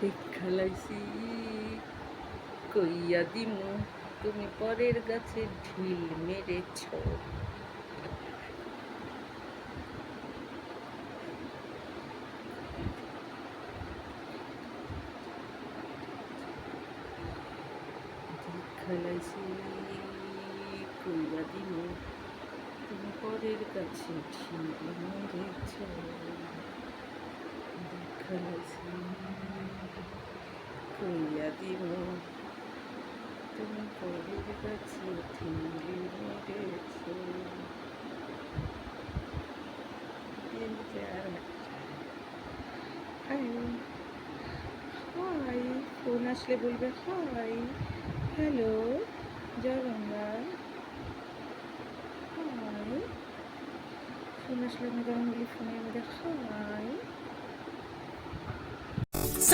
দেখালাইছি। কইয়া দিমু, তুমি পরের গাছে ঢিল মেরেছ। দেখালাইছি, কইয়া দিমু, তুমি পরের গাছে ঢিল মেরেছ। দেখালাইছি। হাই ফোন আসলে বলবে হাই। হ্যালো জয় গঙ্গা হাই। ফোন আসলে আমি যেমন বলি ফোনের মধ্যে হাই।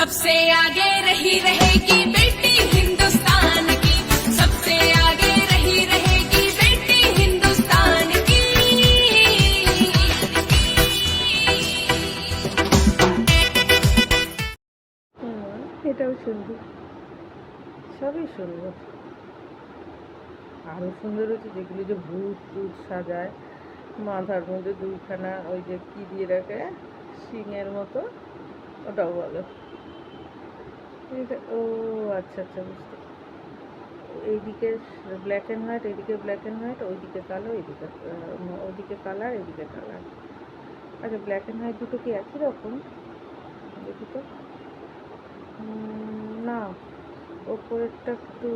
सबसे आगे रही रहेगी बेटी हिंदुस्तान की सबसे आगे रही रहेगी बेटी हिंदुस्तान की হুম, এটাও সুন্দর সবই সুন্দর আরও সুন্দর হচ্ছে যেগুলো যে ভূত টুত সাজায় মাথার মধ্যে দুইখানা ওই যে কি দিয়ে রাখে শিঙের মতো ওটাও ভালো এটা, ও আচ্ছা আচ্ছা বুঝতে এইদিকে ব্ল্যাক অ্যান্ড হোয়াইট এইদিকে ব্ল্যাক অ্যান্ড হোয়াইট ওইদিকে কালো, এইদিকে ওইদিকে কালার এইদিকে কালার আচ্ছা ব্ল্যাক অ্যান্ড হোয়াইট দুটো কি একই রকম? দেখি তো। না, ওপরেরটা একটু